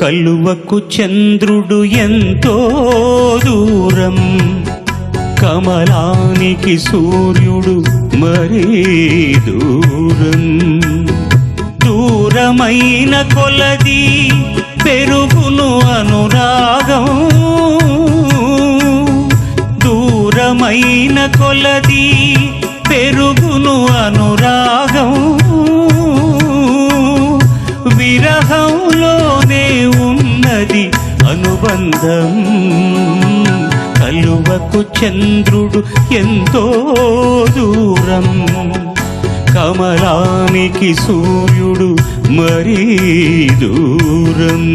కలువకు చంద్రుడు ఎంతో దూరం కమలానికి సూర్యుడు మరీ దూరం. దూరమైన కొలది పెరుగును అనురాగం. దూరమైన కొలది పెరుగు విరహంలోనే ఉన్నది అనుబంధం. కలువకు చంద్రుడు ఎంతో దూరం. కమలానికి సూర్యుడు మరీ దూరం.